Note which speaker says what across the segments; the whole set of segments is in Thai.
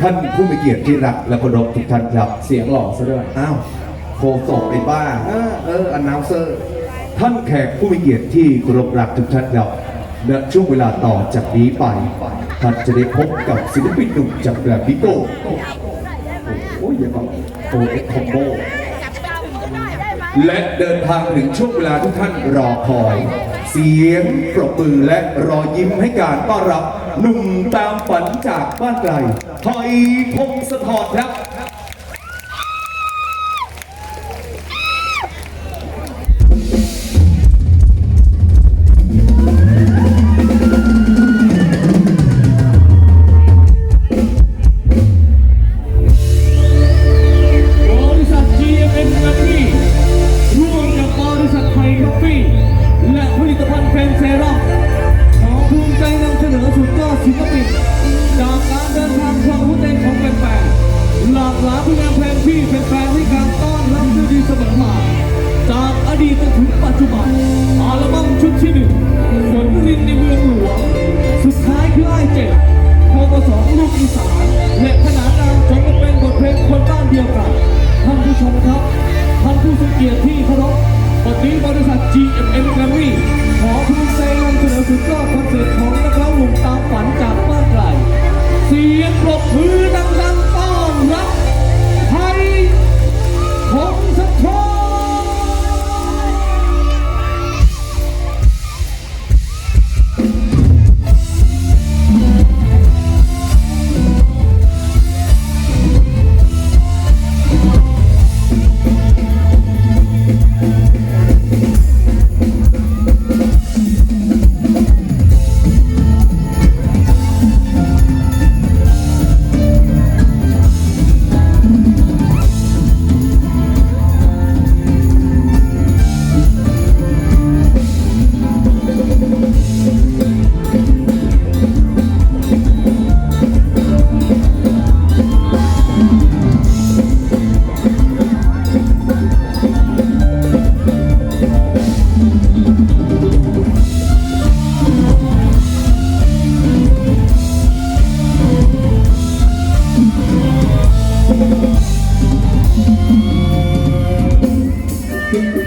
Speaker 1: ท่านผู้มีเกียรติที่รักและเคารพทุกท่านครับ
Speaker 2: เสียงหล่อซะด้วย
Speaker 1: อ้าวโคศกไอ้บ้า เออเอออนาวเซอร์ ท่านแขกผู้มีเกียรติที่เคารพรักทุกท่านครับณช่วงเวลาต่อจากนี้ไป ท่านจะได้พบกับศิลปินหนุ่มจากแกรมพิโก้
Speaker 2: โอ้ยอย่าบอกโอเอ็กคอมโบ
Speaker 1: และเดินทางถึงช่วงเวลาที่ท่านรอคอย เสียงปรบมือและรอยยิ้มให้การต้อนรับ หนุ่มตามฝันจากบ้านไกลทอยพงศธรครับ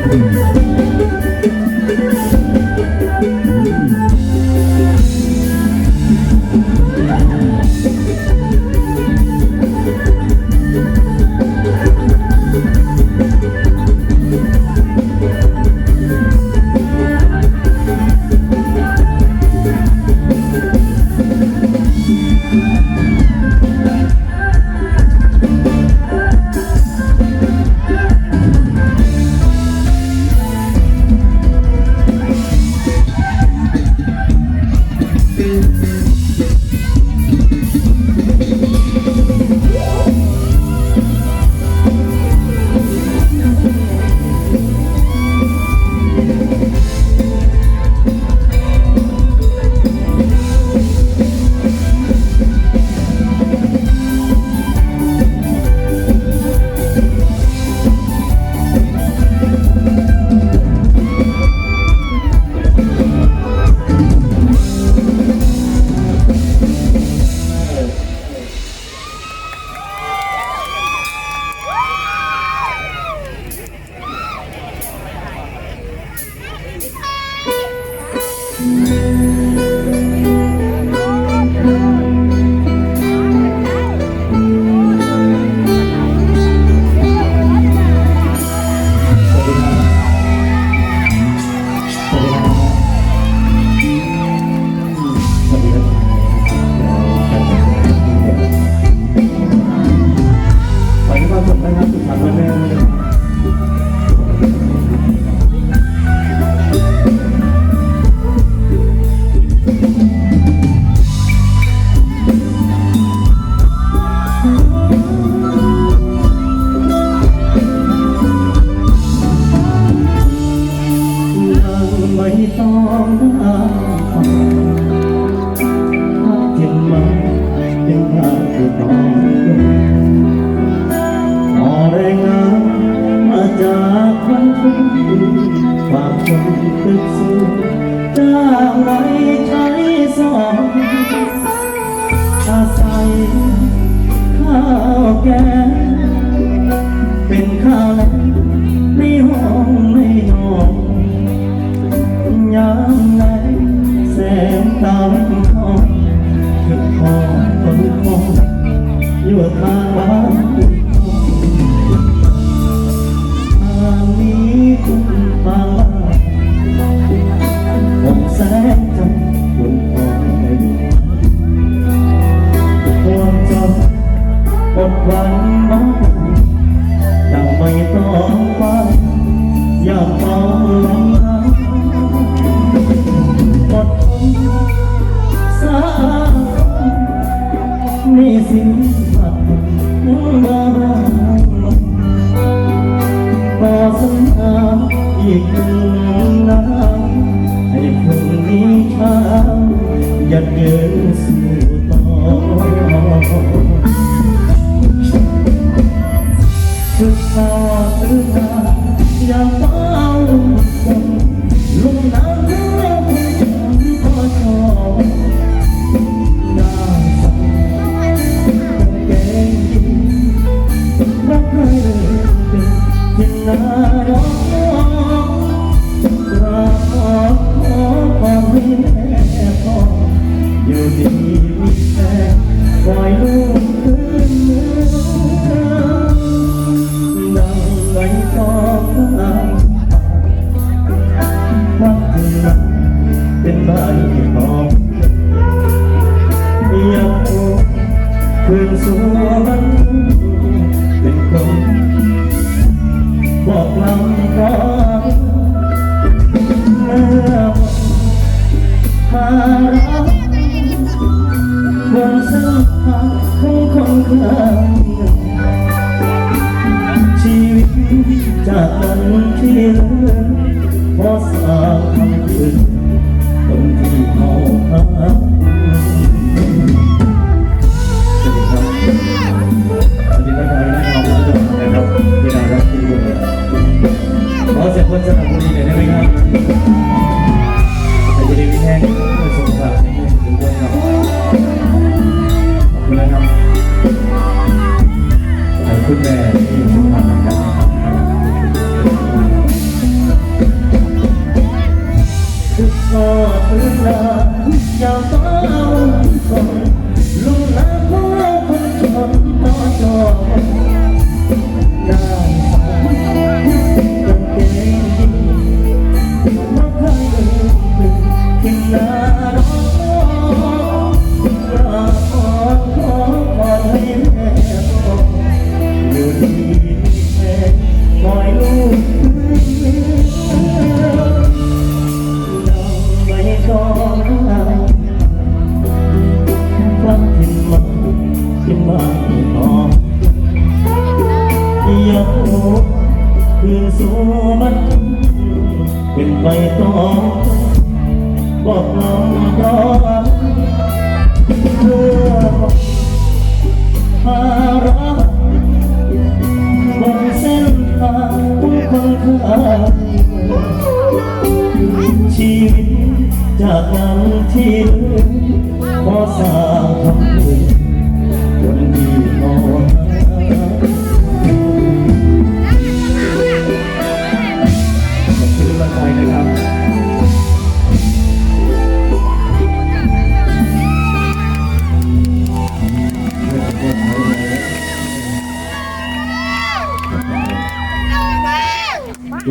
Speaker 3: ส จากวันเป็นคืนฝาก
Speaker 2: คนตึกสูงจ้างไรใช้สองอาศัยข้าวแกง เพราะสาวคำคืนคนที่เขาหาสวัสดีครับสวัสดีท่านผู้ชมนะครับผู้ชมนะครับเวลารับที่ดูขอเสียงคนสนับสนุนหน่อยได้ไหมครับ ตัวมันเป็นไปต้อ